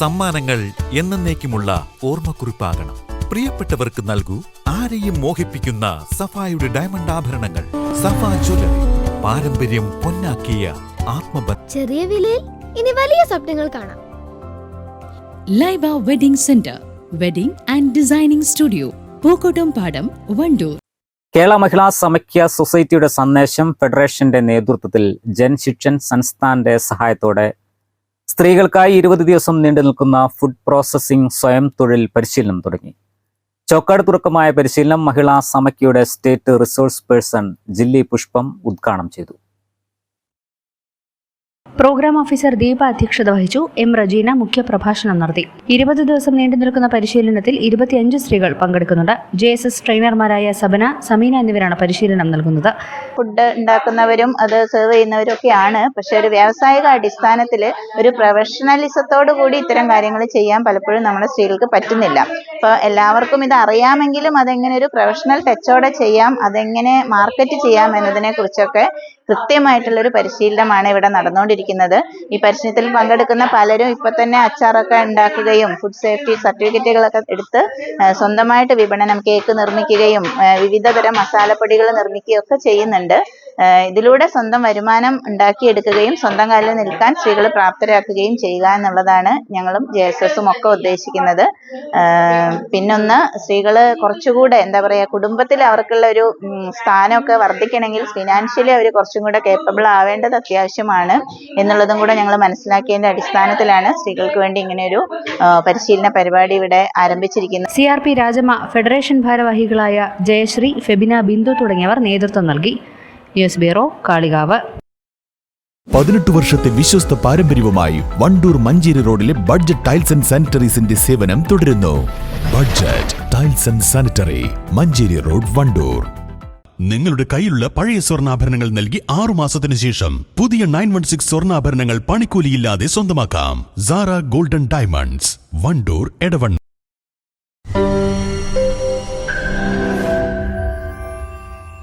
സമ്മാനങ്ങൾ എന്നേക്കുമുള്ള ഓർമ്മക്കുറിപ്പാകണം. പ്രിയപ്പെട്ടവർക്ക് നൽകൂ ആരെയും മോഹിപ്പിക്കുന്ന സഫായുടെ ഡയമണ്ട് ആഭരണങ്ങൾ. സഫ ജ്വല്ലറി പാരമ്പര്യം പൊന്നാക്കിയ ആത്മബന്ധ. ചെറിയ വിലയിൽ ഇനി വലിയ സ്വപ്നങ്ങൾ കാണാം. Laiba wedding centre wedding and designing studio Pookkottumpadam Wandoor. Kerala മഹിളാ സമഖ്യ സൊസൈറ്റിയുടെ സന്ദേശം ഫെഡറേഷന്റെ നേതൃത്വത്തിൽ ജൻശിക്ഷൻ സംസ്ഥാന്റെ സഹായത്തോടെ സ്ത്രീകൾക്കായി ഇരുപത് ദിവസം നീണ്ടു നിൽക്കുന്ന ഫുഡ് പ്രോസസ്സിംഗ് സ്വയം തൊഴിൽ പരിശീലനം തുടങ്ങി. ചോക്കാട് തുറക്കമായ പരിശീലനം മഹിളാ സമക്കിയുടെ സ്റ്റേറ്റ് റിസോഴ്സ് പേഴ്സൺ ജില്ലി പുഷ്പം ഉദ്ഘാടനം ചെയ്തു. പ്രോഗ്രാം ഓഫീസർ ദീപ അധ്യക്ഷത വഹിച്ചു എം റജീന മുഖ്യപ്രഭാഷണം നടത്തി. ഇരുപത് ദിവസം നീണ്ടു നിൽക്കുന്ന പരിശീലനത്തിൽ ഇരുപത്തിയഞ്ച് സ്ത്രീകൾ പങ്കെടുക്കുന്നുണ്ട്. ജെ എസ് എസ് ട്രെയിനർമാരായ സബന സമീന എന്നിവരാണ് പരിശീലനം നൽകുന്നത്. ഫുഡ് ഉണ്ടാക്കുന്നവരും അത് സെർവ് ചെയ്യുന്നവരും ഒക്കെയാണ് പക്ഷെ ഒരു വ്യാവസായിക അടിസ്ഥാനത്തിൽ ഒരു പ്രൊഫഷണലിസത്തോടു കൂടി ഇത്തരം കാര്യങ്ങൾ ചെയ്യാൻ പലപ്പോഴും നമ്മുടെ സ്ത്രീകൾക്ക് പറ്റുന്നില്ല. അപ്പോൾ എല്ലാവർക്കും ഇത് അറിയാമെങ്കിലും അതെങ്ങനെ ഒരു പ്രൊഫഷണൽ ടച്ചോടെ ചെയ്യാം അതെങ്ങനെ മാർക്കറ്റ് ചെയ്യാം എന്നതിനെ കുറിച്ചൊക്കെ കൃത്യമായിട്ടുള്ള ഒരു പരിശീലനമാണ് ഇവിടെ നടന്നുകൊണ്ടിരിക്കുന്നത്. ഈ പരിശീലനത്തിൽ പങ്കെടുക്കുന്ന പലരും ഇപ്പൊ തന്നെ അച്ചാറൊക്കെ ഉണ്ടാക്കുകയും ഫുഡ് സേഫ്റ്റി സർട്ടിഫിക്കറ്റുകളൊക്കെ എടുത്ത് സ്വന്തമായിട്ട് വിപണനം കേക്ക് നിർമ്മിക്കുകയും വിവിധ വിവിധതരം മസാലപ്പൊടികൾ നിർമ്മിക്കുകയും ഒക്കെ ചെയ്യുന്നുണ്ട്. ഇതിലൂടെ സ്വന്തം വരുമാനം ഉണ്ടാക്കിയെടുക്കുകയും സ്വന്തം കാലിൽ നിൽക്കാൻ സ്ത്രീകൾ പ്രാപ്തരാക്കുകയും ചെയ്യുക എന്നുള്ളതാണ് ഞങ്ങളും ജെ എസ് എസും ഒക്കെ ഉദ്ദേശിക്കുന്നത്. പിന്നൊന്ന് സ്ത്രീകൾ കുറച്ചുകൂടെ എന്താ പറയുക കുടുംബത്തിൽ അവർക്കുള്ള ഒരു സ്ഥാനമൊക്കെ വർദ്ധിക്കണമെങ്കിൽ ഫിനാൻഷ്യലി അവർ കുറച്ചും കൂടെ കേപ്പബിൾ ആവേണ്ടത് അത്യാവശ്യമാണ് എന്നുള്ളതും കൂടെ ഞങ്ങൾ മനസ്സിലാക്കിയതിന്റെ അടിസ്ഥാനത്തിലാണ് സ്ത്രീകൾക്ക് വേണ്ടി ഇങ്ങനെ ഒരു പരിശീലന പരിപാടി ഇവിടെ ആരംഭിച്ചിരിക്കുന്നത്. C R P Rajamma federation ഭാരവാഹികളായ ജയശ്രീ ഫെബിന ബിന്ദു തുടങ്ങിയവർ നേതൃത്വം നൽകി. News bureau Kalikavu. പതിനെട്ട് വർഷത്തെ വിശ്വസ്ത പാരമ്പര്യവുമായി വണ്ടൂർ മഞ്ചേരി റോഡിലെ ബഡ്ജറ്റ് ടൈൽസ് ആൻഡ് സാനിറ്ററീസിന്റെ സേവനം തുടരുന്നു. Budget tiles and sanitary Manjeri road Wandoor. നിങ്ങളുടെ കയ്യിലുള്ള പഴയ സ്വർണാഭരണങ്ങൾ നൽകി ആറു മാസത്തിന് ശേഷം പുതിയ നയൻ വൺ സിക്സ് സ്വർണാഭരണങ്ങൾ പണിക്കൂലിയില്ലാതെ സ്വന്തമാക്കാം. Sara golden diamonds Wandoor Edavanna.